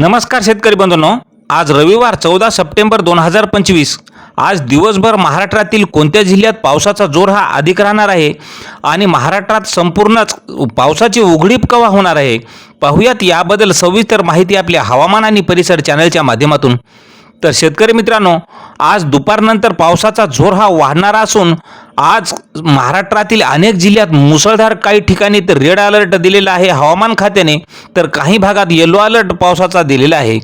नमस्कार शेतकरी बंधूंनो. आज रविवार चौदा सप्टेंबर दोन हजार पंचवीस. आज दिवसभर महाराष्ट्रातील कोणत्या जिल्ह्यात पावसाचा जोर हा अधिक राहणार आहे? आणि महाराष्ट्रात संपूर्णच पावसाची उघडीप कवा होणार आहे? पाहूयात याबद्दल सविस्तर माहिती आपल्या हवामान आणि परिसर चॅनलच्या माध्यमातून. तर शेतकरी मित्रांनो आज दुपारनंतर पावसाचा जोर हा वाढणारा असून आज महाराष्ट्रातील अनेक जिल्ह्यात मुसळधार काही ठिकाणी तर रेड अलर्ट दिलेला आहे हवामान खात्याने तर काही भागात येलो अलर्ट पावसाचा दिलेला आहे.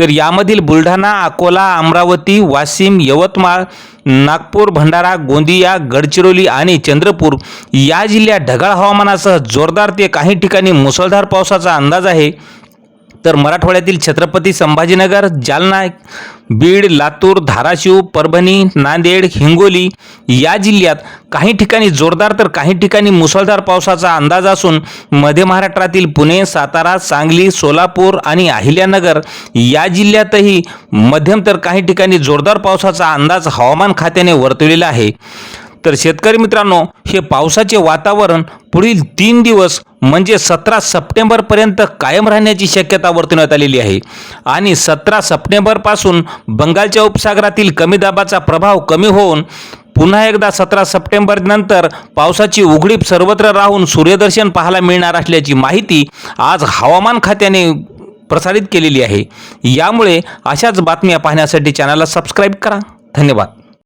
तर यामधील बुलढाणा अकोला अमरावती वाशिम यवतमाळ नागपूर भंडारा गोंदिया गडचिरोली आणि चंद्रपूर या जिल्ह्यात ढगाळ हवामानासह जोरदार ते काही ठिकाणी मुसळधार पावसाचा अंदाज आहे. तर मराठवाड्यातील छत्रपती संभाजीनगर जालना बीड लातूर धाराशिव परभणी नांदेड हिंगोली या जिल्ह्यात काही ठिकाणी जोरदार तर काही ठिकाणी मुसळधार पावसाचा अंदाज असून मध्य महाराष्ट्रातील पुणे सातारा सांगली सोलापूर आणि अहिल्यानगर या जिल्ह्यातही मध्यम तर काही ठिकाणी जोरदार पावसाचा अंदाज हवामान खात्याने वर्तविलेला आहे. तर शेतकरी मित्रांनो हे पावसाचे वातावरण पुढील तीन दिवस म्हणजे सतरा सप्टेंबरपर्यंत कायम राहण्याची शक्यता वर्तवण्यात आलेली आहे. आणि सतरा सप्टेंबरपासून बंगालच्या उपसागरातील कमी दाबाचा प्रभाव कमी होऊन पुन्हा एकदा सतरा सप्टेंबर नंतर पावसाची उघडीप सर्वत्र राहून सूर्यदर्शन पाहायला मिळणार असल्याची माहिती आज हवामान खात्याने प्रसारित केलेली आहे. यामुळे अशाच बातम्या पाहण्यासाठी चॅनलला सबस्क्राईब करा. धन्यवाद.